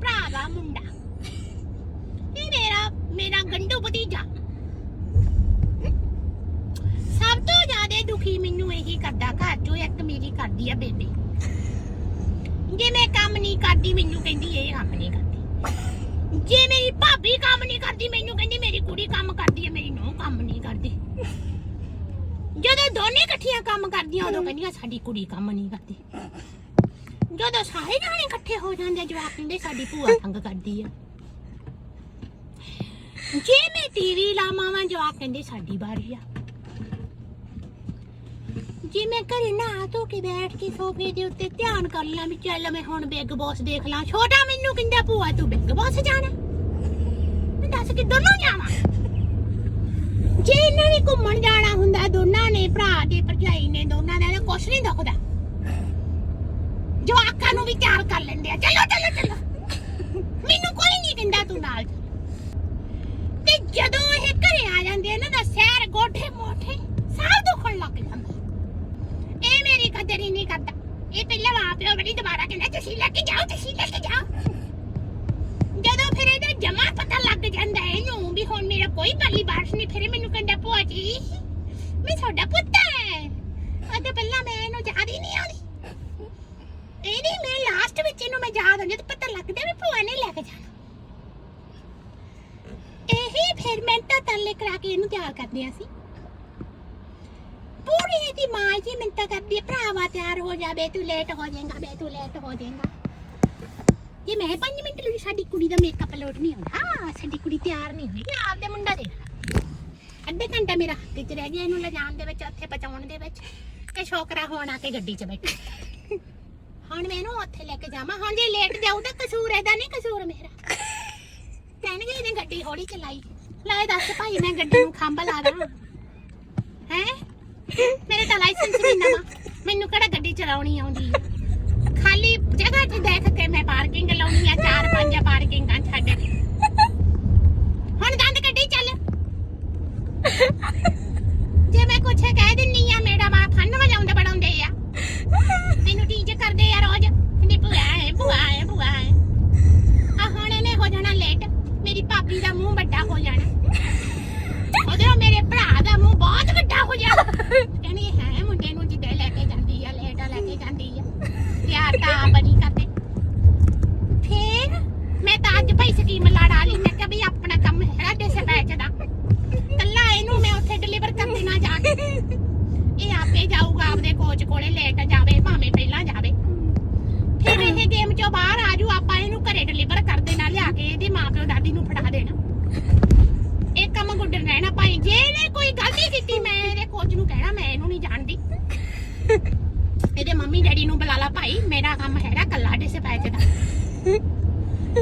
ਭਰਾ ਦਾ ਮੁੰਡਾ। ਇਹ ਮੇਰਾ ਮੇਰਾ ਗੰਡੂ ਭਤੀਜਾ। ਸਭ ਤੋਂ ਜ਼ਿਆਦਾ ਦੁਖੀ ਮੈਨੂੰ ਇਹੀ ਕਰਦਾ, ਘਰ ਚੋਂ ਇੱਕ ਮੇਰੀ ਕਰਦੀ ਆ ਬੇਬੇ। ਜੇ ਮੈਂ ਕੰਮ ਨਹੀਂ ਕਰਦੀ, ਮੈਨੂੰ ਕਹਿੰਦੀ ਇਹ ਕੰਮ ਨਹੀਂ ਕਰਦੀ। ਜੇ ਮੇਰੀ ਭਾਬੀ ਕੰਮ ਨਹੀਂ ਕਰਦੀ, ਮੈਨੂੰ ਕਹਿੰਦੀ ਮੇਰੀ ਕੁੜੀ ਕੰਮ ਕਰਦੀ ਹੈ ਮੇਰੀ ਨੂੰਹ ਕੰਮ ਨਹੀਂ ਕਰਦੀ। ਜਦੋਂ ਦੋਨੇ ਇਕੱਠੀਆਂ ਕੰਮ ਕਰਦੀਆਂ, ਉਦੋਂ ਕਹਿੰਦੀਆਂ ਸਾਡੀ ਕੁੜੀ ਕੰਮ ਨਹੀਂ ਕਰਦੀ। ਜਦੋਂ ਸਾਰੇ ਜਾਣੇ ਇਕੱਠੇ ਹੋ ਜਾਂਦੇ ਆ, ਜਵਾਕ ਕਹਿੰਦੇ ਸਾਡੀ ਭੂਆ ਤੰਗ ਕਰਦੀ ਆ। ਜੇ ਮੈਂ ਟੀਵੀ ਲਾਵਾਂ ਵਾਂ ਜਵਾਕ ਕਹਿੰਦੇ ਸਾਡੀ ਬਾਰੀ ਆ। ਜੇ ਮੈਂ ਘਰੇ ਨਹਾ ਧੋ ਕੇ ਬੈਠ ਕੇ ਸੋਫੇ ਦੇ ਉੱਤੇ ਧਿਆਨ ਕਰ ਲਾਂ ਵੀ ਚੱਲ ਮੈਂ ਹੁਣ ਬਿਗ ਬੌਸ ਦੇਖ ਲਾਂ ਛੋਟਾ ਮੈਨੂੰ ਕਹਿੰਦਾ ਭੂਆ ਤੂੰ ਬਿਗ ਬੌਸ ਜਾਣਾ। ਮੈਂ ਦੱਸ ਕਿ ਦੋਨੋਂ ਜਾਵਾਂ? ਜੇ ਇਹਨਾਂ ਨੇ ਘੁੰਮਣ ਜਾਣਾ ਹੁੰਦਾ ਦੋਨਾਂ ਨੇ ਭਰਾ ਤੇ ਭਰਜਾਈ ਨੇ ਦੋਨਾਂ ਨੇ ਕੁਛ ਨਹੀਂ ਦੁਖਦਾ ਜਵਾਕਾਂ ਨੂੰ ਵੀ ਤਿਆਰ ਕਰ ਲੈਂਦੇ ਆ। ਚਲੋ ਚਲੋ ਚਲੋ। ਮੈਨੂੰ ਕੋਈ ਨਹੀਂ ਕਹਿੰਦਾ ਤੂੰ ਨਾਲ। ਤੇ ਜਦੋਂ ਇਹ ਘਰੇ ਆ ਜਾਂਦੇ ਆ ਦਾ ਸਿਰ ਗੋਠੇ ਮੋਠੇ ਸਭ ਦੁਖਣ ਲੱਗ ਜਾਂਦਾ ਇਹ ਮੇਰੀ ਕਦਰ ਹੀ ਨਹੀਂ ਕਰਦਾ। ਇਹ ਪਹਿਲਾਂ ਮਾਂ ਬੜੀ ਦੁਬਾਰਾ ਕਹਿੰਦਾ, ਤੁਸੀਂ ਲੈ ਕੇ ਜਾਓ, ਤੁਸੀਂ ਲੈ ਕੇ ਜਾਓ। ਜਦੋਂ ਫਿਰ ਇਹਦਾ ਜਮਾ ਪਤਾ ਲੱਗ ਜਾਂਦਾ ਹੈ, ਇਹਨੂੰ ਵੀ ਹੁਣ ਮੇਰਾ ਕੋਈ ਪੱਲੀ ਬਾਰਿਸ਼ ਨਹੀਂ, ਫਿਰ ਮੈਨੂੰ ਕਹਿੰਦਾ, ਭੂਆ ਜੀ, ਮੈਂ ਤੁਹਾਡਾ ਪੁੱਤ ਹੈ। ਉਹਦੇ ਪਹਿਲਾਂ ਮੈਂ ਇਹਨੂੰ ਯਾਦ ਹੀ ਨਹੀਂ ਆਉਂਦੀ ਇਹਦੀ ਮੈਂ ਲਾਸਟ ਵਿੱਚ ਇਹਨੂੰ ਮੈਂ ਯਾਦ ਆਉਂਦੀ ਤੇ ਪਤਾ ਲੱਗਦਾ ਵੀ ਭੂਆ ਨੇ ਲੈ ਕੇ ਜਾਣਾ। ਇਹੀ ਫਿਰ ਮਿੰਟਾਂ ਤਰਲੇ ਕਰਾ ਕੇ ਇਹਨੂੰ ਤਿਆਰ ਕਰਦੇ ਆ ਸੀ ਪੂਰੀ ਇਹਦੀ ਮਾਂ ਜੀ ਮਿੰਟਾਂ ਕਰਦੀ ਭਰਾਵਾ ਤਿਆਰ ਹੋ ਜਾ, ਬੇ ਤੂੰ ਲੇਟ ਹੋ ਜਾਏਗਾ, ਬੇ ਤੂੰ ਲੇਟ ਹੋ ਜਾਏਗਾ। ਜੇ ਮੈਂ 5 ਮਿੰਟ ਲਈ ਸਾਡੀ ਕੁੜੀ ਦਾ ਮੇਕਅਪ ਲੋਟ ਨਹੀਂ ਆਉਂਦਾ ਸਾਡੀ ਕੁੜੀ ਤਿਆਰ ਨਹੀਂ ਹੋਈ ਆਪਦੇ ਮੁੰਡਾ ਦੇਖ ਲੈ। ਅੱਧੇ ਘੰਟਾ ਮੇਰਾ ਹੱਥ 'ਚ ਰਹਿ ਗਿਆ ਇਹਨੂੰ ਲਿਜਾਣ ਦੇ ਵਿੱਚ, ਉੱਥੇ ਪਹੁੰਚਾਉਣ ਦੇ ਵਿੱਚ ਤੇ ਛੋਕਰਾ ਹੋਣ ਆ ਕੇ ਗੱਡੀ 'ਚ ਬੈਠਾ। ਹੁਣ ਮੈਂ ਉੱਥੇ ਲੈ ਕੇ ਜਾਵਾਂ। ਹੁਣ ਜੇ ਲੇਟ ਜਾਊ ਤਾਂ ਕਸੂਰ ਇਹਦਾ ਨਹੀਂ, ਕਸੂਰ ਮੇਰਾ। ਕਹਿਣਗੇ ਇਹਨੇ ਗੱਡੀ ਹੌਲੀ ਚਲਾਈ। ਲੈ ਦੱਸ ਭਾਈ, ਮੈਂ ਗੱਡੀ ਨੂੰ ਖੰਭ ਲਾ ਦਾਂ। ਹੈ? ਮੇਰੇ ਤਾਂ ਲਾਇਸੈਂਸ ਵੀ ਨਵਾਂ। ਮੈਨੂੰ ਕਿਹੜਾ ਗੱਡੀ ਚਲਾਉਣੀ ਆਉਂਦੀ ਹੈ ਖਾਲੀ ਜਗ੍ਹਾ 'ਚ ਦੇਖ ਕੇ ਮੈਂ ਪਾਰਕਿੰਗ ਲਾਉਣੀ ਆ, ਚਾਰ ਪੰਜ ਪਾਰਕਿੰਗਾਂ ਛੱਡ ਕੇ ਹੁਣ ਦੰਦ ਕੱਢੀ ਚੱਲ ਜੇ ਮੈਂ ਕੁਛ ਕਹਿ ਦਿੰਨੀ ਆ ਮੇਰਾ ਮਾਂ ਫਨ ਵਜਾਉਂਦੇ ਬੜਾਉਂਦੇ ਆ ਮੈਨੂੰ ਟੀਚ ਕਰਦੇ ਆ ਰੋਜ਼ ਕਹਿੰਦੀ ਭੂਆ ਹੈ ਭੂਆ ਹੈ ਭੂਆ ਹੈ ਆ ਹੁਣ ਇਹਨੇ ਹੋ ਜਾਣਾ ਲੇਟ ਮੇਰੀ ਭਾਬੀ ਦਾ ਮੂੰਹ ਵੱਡਾ ਹੋ ਜਾਣਾ। ਉਧਰੋਂ ਮੇਰੇ ਭਰਾ ਦਾ ਮੂੰਹ ਬਹੁਤ ਵੱਡਾ ਹੋ ਜਾਣਾ। ਕਹਿੰਦੀ ਹੈ ਮੁੰਡੇ ਨੂੰ ਜਿੱਦੇ ਲੈ ਕੇ ਜਾਂਦੀ ਆ, ਲੇਟਾ ਲੈ ਕੇ ਜਾਂਦੀ ਆ। ਯਾਰ ਤਾਂ ਆਪ ਨਹੀਂ ਕਰਦੇ ਫੇਰ ਮੈਂ ਤਾਂ ਅੱਜ ਭਾਈ ਸਕੀਮ ਲਾ ਲਈ ਮੈਂ ਕਿਹਾ ਵੀ ਆਪਣਾ ਕੰਮ ਹੈ ਡਿਸ ਬੈਚ ਦਾ ਕੱਲਾ ਇਹਨੂੰ ਮੈਂ ਉੱਥੇ ਡਿਲੀਵਰ ਕਰ ਦੇਣਾ ਜਾ ਕੇ ਇਹ ਆਪੇ ਜਾਊਗਾ ਆਪਦੇ ਕੋਚ ਕੋਲੇ ਲੇਟ ਜਾਵੇ ਭਾਵੇਂ ਪਹਿਲਾਂ ਜਾਵੇ ਫਿਰ ਇਹ ਗੇਮ ਚੋਂ ਬਾਹਰ ਆ ਜੂ ਆਪਾਂ ਇਹਨੂੰ ਘਰੇ ਡਿਲੀਵਰ ਕਰ ਦੇਣਾ ਲਿਆ ਕੇ ਇਹਦੇ ਮਾਪਿਓ ਦਾਦੀ ਨੂੰ ਫੜਾ ਦੇਣਾ ਇਹ ਕੰਮ ਗੁੱਡਰ ਰਹਿਣਾ ਭਾਈ ਜੇ ਇਹਨੇ ਕੋਈ ਗਲਤੀ ਕੀਤੀ ਮੈਂ ਇਹਦੇ ਕੋਚ ਨੂੰ ਕਹਿਣਾ ਮੈਂ ਇਹਨੂੰ ਨਹੀਂ ਜਾਣਦੀ ਇਹਦੇ ਮੰਮੀ ਨੂੰ ਬੁਲਾ ਲਾ ਭਾਈ, ਮੇਰਾ ਕੰਮ ਹੈਗਾ ਕੱਲਾ ਡਿਸ ਪੈਚ ਦਾ।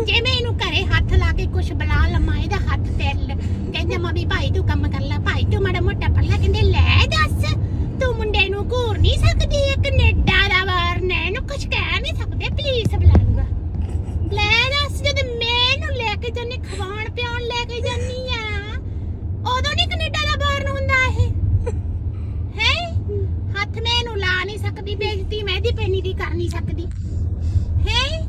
ਜੇ ਮੈਂ ਇਹਨੂੰ ਘਰੇ ਹੱਥ ਲਾ ਕੇ ਕੁਛ ਬੁਲਾ ਲਵਾਂ, ਇਹਦਾ ਹੱਥ ਤੇ ਲ- ਕਹਿੰਦੇ, ਮੰਮੀ ਭਾਈ, ਤੂੰ ਕੰਮ ਕਰ ਲੈ ਭਾਈ ਤੂੰ ਮਾੜਾ ਮੋਟਾ ਪੜ ਲੈ ਕਹਿੰਦੇ ਲੈ ਦੱਸ ਤੂੰ ਮੁੰਡੇ ਨੂੰ ਘੂਰ ਨਹੀਂ ਸਕਦੀ ਇਹ ਕੈਨੇਡਾ ਦਾ ਵਾਰਨ ਹੈ ਇਹਨੂੰ ਕੁਛ ਕਹਿ ਨਹੀਂ ਸਕਦੇ ਪਲੀਜ਼ ਬੁਲਾ ਲੂਗਾ ਲੈ ਦੱਸ ਜਦ ਮੈਂ ਇਹਨੂੰ ਲੈ ਕੇ ਜਾਨੀ ਖਵਾਉਣ ਪਿਆਉਣ ਲੈ ਕੇ ਜਾਨੀ ਆ ਉਦੋਂ ਨਹੀਂ ਕੈਨੇਡਾ ਦਾ ਵਾਰਨ ਹੁੰਦਾ ਇਹ ਹੈ ਹੱਥ ਮੈਂ ਇਹਨੂੰ ਲਾ ਨਹੀਂ ਸਕਦੀ ਬੇਇੱਜ਼ਤੀ ਮੈਂ ਇਹਦੀ ਪੈਣੀ ਦੀ ਕਰ ਨਹੀਂ ਸਕਦੀ ਹੈ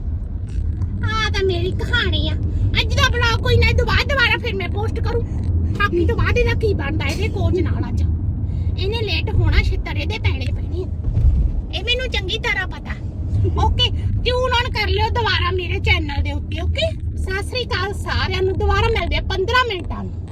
ਆ ਤਾਂ ਮੇਰੀ ਕਹਾਣੀ ਆ। ਅੱਜ ਦਾ ਬਲੌਗ ਕੋਈ ਨਾ, ਇਹ ਤੋਂ ਬਾਅਦ ਦੁਬਾਰਾ ਫਿਰ ਮੈਂ ਪੋਸਟ ਕਰੂੰ। ਬਾਕੀ ਤੋਂ ਬਾਅਦ ਇਹਦਾ ਕੀ ਬਣਦਾ, ਇਹਦੇ ਕੋਚ ਨਾਲ ਅੱਜ। ਇਹਨੇ ਲੇਟ ਹੋਣਾ ਛਿੱਤਰ, ਇਹਦੇ ਪੈਣੇ ਪੈਣੇ ਇਹ ਮੈਨੂੰ ਚੰਗੀ ਤਰ੍ਹਾਂ ਪਤਾ। ਓਕੇ ਟਿਊਨ ਆਨ ਕਰ ਲਿਓ ਦੁਬਾਰਾ ਮੇਰੇ ਚੈਨਲ ਦੇ ਉੱਤੇ ਓਕੇ ਸਤਿ ਸ੍ਰੀ ਅਕਾਲ ਸਾਰਿਆਂ ਨੂੰ, ਦੁਬਾਰਾ ਮਿਲਦੇ ਆ 15 ਮਿੰਟਾਂ ਨੂੰ।